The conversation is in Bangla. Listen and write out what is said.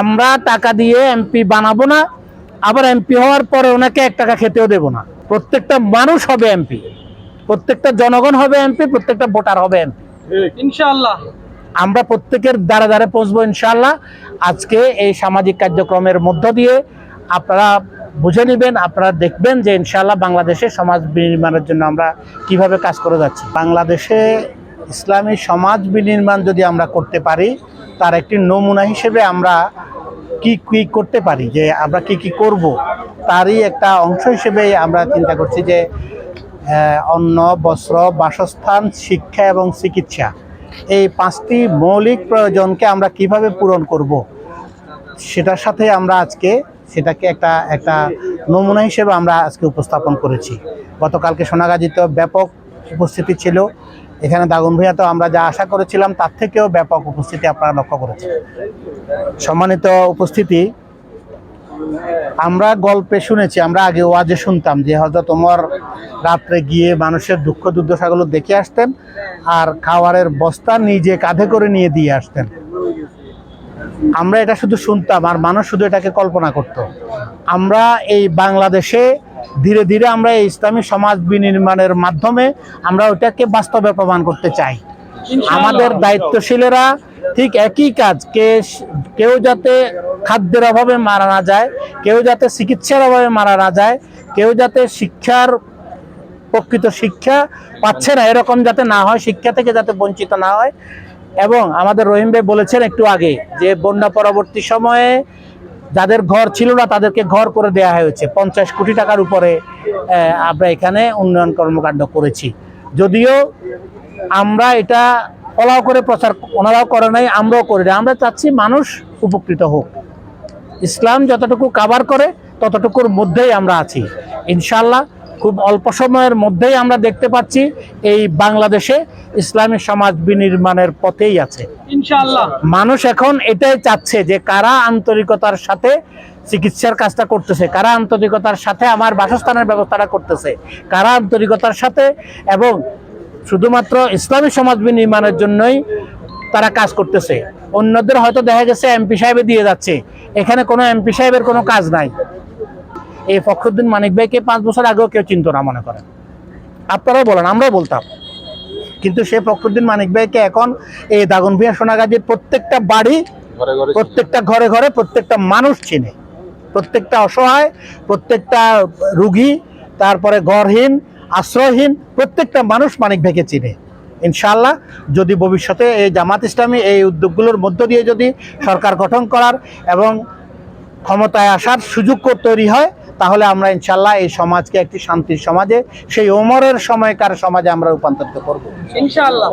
আমরা টাকা দিয়ে এমপি বানাবো না আবার এমপি হওয়ার পরে ওনাকে এক টাকা খেতেও দেবো না। প্রত্যেকটা মানুষ হবে এমপি প্রত্যেকটা জনগণ হবে এমপি প্রত্যেকটা ভোটার হবে এমপি ইনশাআল্লাহ। আমরা প্রত্যেকের দ্বারা দ্বারে পৌঁছবো ইনশাল্লাহ আজকে এই সামাজিক কার্যক্রমের মধ্য দিয়ে আপনারা বুঝে নেবেন আপনারা দেখবেন যে ইনশাল্লাহ বাংলাদেশে সমাজ বিনির্মাণের জন্য আমরা কীভাবে কাজ করে যাচ্ছি। বাংলাদেশে ইসলামী সমাজ বিনির্মাণ যদি আমরা করতে পারি তার একটি নমুনা হিসেবে আমরা কি কি করতে পারি, যে আমরা কি কি করব, তারই একটা অংশ হিসেবে আমরা চিন্তা করছি যে অন্ন, বস্ত্র, বাসস্থান, শিক্ষা এবং চিকিৎসা, এই পাঁচটি মৌলিক প্রয়োজনকে আমরা কীভাবে পূরণ করব, সেটার সাথে আমরা আজকে সেটাকে একটা একটা নমুনা হিসেবে আমরা আজকে উপস্থাপন করেছি। গতকালকে সোনাগাজীতে ব্যাপক উপস্থিতি ছিল। এখানে দাগন ভূঁইয়াতেও আমরা যা আশা করেছিলাম, তার থেকেও ব্যাপক উপস্থিতি আপনারা লক্ষ্য করেছেন। সম্মানিত উপস্থিতি, আমরা গল্পে শুনেছি, আমরা আগে ওয়াজে শুনতাম যে হজরত ওমর রাত্রে গিয়ে মানুষের দুঃখ দুর্দশাগুলো দেখে আসতেন আর খাবারের বস্তা নিজে কাঁধে করে নিয়ে দিয়ে আসতেন। আমরা এটা শুধু শুনতাম, আর মানুষ শুধু এটাকে কল্পনা করত। আমরা এই বাংলাদেশে ধীরে ধীরে আমরা এই ইসলামী সমাজ বিনির্মাণের মাধ্যমে আমরা ওটাকে বাস্তবে প্রমাণ করতে চাই। আমাদের দায়িত্বশীলেরা ঠিক একই কাজ কে কেউ যাতে খাদ্যের অভাবে মারা না যায় কেউ যাতে চিকিৎসার অভাবে মারা না যায় কেউ যাতে শিক্ষার প্রকৃত শিক্ষা পাচ্ছে না এরকম যাতে না হয় শিক্ষা থেকে যাতে বঞ্চিত না হয়। এবং আমাদের রহিম ভাই বলেছেন একটু আগে যে বন্যা পরবর্তী সময়ে যাদের ঘর ছিল না, তাদেরকে ঘর করে দেয়া হয়েছে। পঞ্চাশ কোটি টাকার উপরে আমরা এখানে উন্নয়ন কর্মকাণ্ড করেছি। যদিও আমরা এটা ফলাও করে প্রচার, ওনারাও করে নাই, আমরাও করি না আমরা চাচ্ছি মানুষ উপকৃত হোক। ইসলাম যতটুকু কাবার করে, ততটুকুর মধ্যেই আমরা আছি। ইনশাল্লাহ খুব অল্প সময়ের মধ্যেই আমরা দেখতে পাচ্ছি এই বাংলাদেশে ইসলামী সমাজ বিনির্মাণের পথেই আছে। ইনশাআল্লাহ। মানুষ এখন এটাই চাচ্ছে যে কারা আন্তরিকতার সাথে চিকিৎসার কাজটা করতেছে কারা আন্তরিকতার সাথে আমার বাসস্থানের ব্যবস্থাটা করতেছে কারা আন্তরিকতার সাথে এবং শুধুমাত্র ইসলামী সমাজ বিনির্মাণের জন্যই তারা কাজ করতেছে। অন্যদের হয়তো দেখা গেছে এমপি সাহেবে দিয়ে যাচ্ছে এখানে কোনো এমপি সাহেবের কোনো কাজ নাই। এই ফখরুদ্দিন মানিক ভাইকে পাঁচ বছর আগেও কেউ চিনত না মনে করেন। আপনারাও বলেন আমরাও বলতাম। কিন্তু সে ফখরুদ্দিন মানিক ভাইকে এখন এই দাগন দাগনভিয়া সোনাগাজীর প্রত্যেকটা বাড়ি প্রত্যেকটা ঘরে ঘরে প্রত্যেকটা মানুষ চিনে। প্রত্যেকটা অসহায় প্রত্যেকটা রুগী তারপরে ঘরহীন আশ্রয়হীন প্রত্যেকটা মানুষ মানিক ভাইকে চিনে। ইনশাল্লাহ যদি ভবিষ্যতে এই জামাত ইসলামী এই উদ্যোগগুলোর মধ্য দিয়ে যদি সরকার গঠন করার এবং ক্ষমতায় আসার সুযোগ তৈরি হয় তাহলে আমরা ইনশাল্লাহ এই সমাজকে একটি শান্তির সমাজে, সেই ওমরের সময়কার সমাজে আমরা রূপান্তরিত করব। ইনশাআল্লাহ